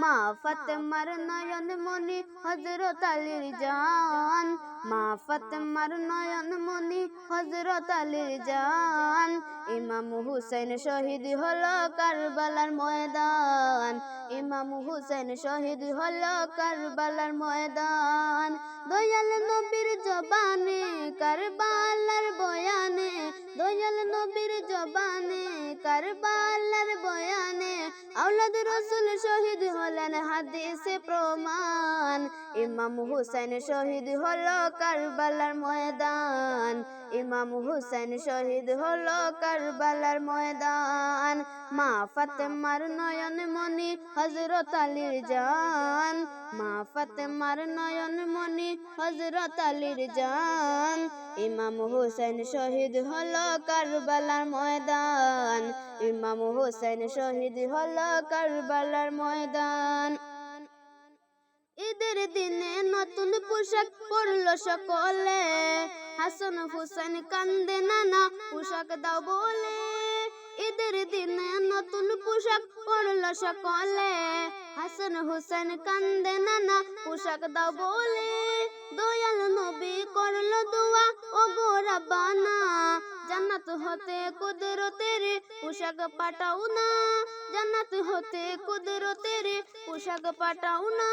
মা ফাতেমার নয়ন মনি হজরত আলীর জান। মা ফাতেমার নয়ন মনি হজরত আলীর জান। ইমাম হুসেন শহীদ হলো কারবালার ময়দান। ইমাম হুসেন শহীদ হলো কারবালার ময়দান। দয়াল নবীর জবানে, কারবালার বয়ানে, দয়াল নবীর জবানে, কারবালার বয়ানে, আওলাদ রসুল শহীদ হলেন হাদিসে প্রমাণ। ইমাম হুসেন শহীদ হলো কারবালার ময়দান। ইমাম হুসেন শহীদ হলো কারবালার ময়দান। মা ফাতেমার নয়ন মনি হজরত আলীর জান। মা ফাতেমার নয়ন মনি হজরত আলীর জান। ইমাম হুসেন শহীদ হলো কারবালার ময়দান। ইমাম হুসেন শহীদ হলো কারবালার ময়দান। ঈদের দিনে নতুন পোশাক পরলো সকলে। হাসান হুসেন কান্দে, নানা, পোশাক দাও বলে। ঈদের দিনে নতুন পোশাক পরলো সকলে। হাসান হুসেন কান্দে, নানা, পোশাক দাও বলে। দয়াল নবী করল দোয়া ও গোরা বানা জান্নাত হতে কুদরতের পোশাক পাঠাও না। জান্নাত হতে কুদরতের পোশাক পাঠাও না।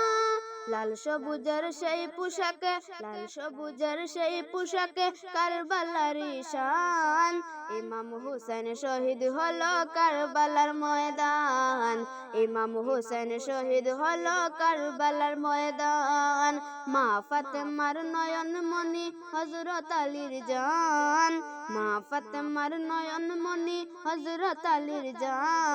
লাল সবুজের সেই পোশাকে, লাল সবুজের সেই পোশাকে, কারবালার শান ইমাম হুসেন শহীদ হলো কারবালার ময়দান। ইমাম হুসেন শহীদ হলো কারবালার ময়দান। মা ফাতেমার নয়ন মনি হজরত আলীর জান। মা ফাতেমার নয়ন মনি হজরত আলীর জান।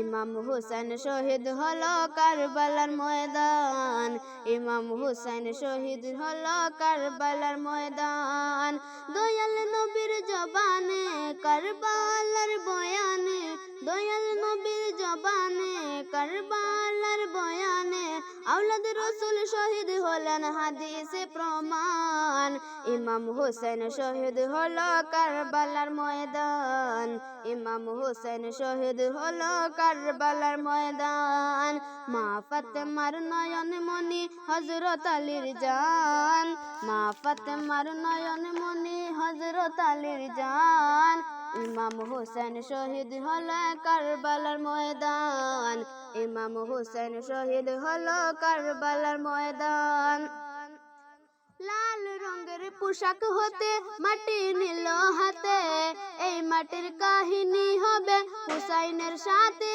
ইমাম হুসেন শহীদ হলো কারবালার ময়দান। ইমাম হুসেন শহীদ হলো কারবালার ময়দান। দয়াল নবীর জবানে, কারবালার বয়ানে, দয়াল নবীর জবানে, কারবালার বয়ানে আওলাদ রসুল শহীদ হলেন হাদিসে প্রমাণ। ইমাম হুসেন শহীদ হলো কারবালার ময়দান। ইমাম হুসেন শহীদ হলো কারবালার ময়দান। মা ফাতেমার নয়ন মনি হজরত আলীর জান। মা ফাতেমার নয়ন মনি হজরত আলীর জান। ইমাম হোসেন শহীদ হলো কারবালার ময়দান। ইমাম হুসেন শহীদ হলো কারবালার ময়দান। লাল রঙের পোশাক হতে, মাটি নিল হাতে। এই মাটির কাহিনী হবে হুসাইনের সাথে।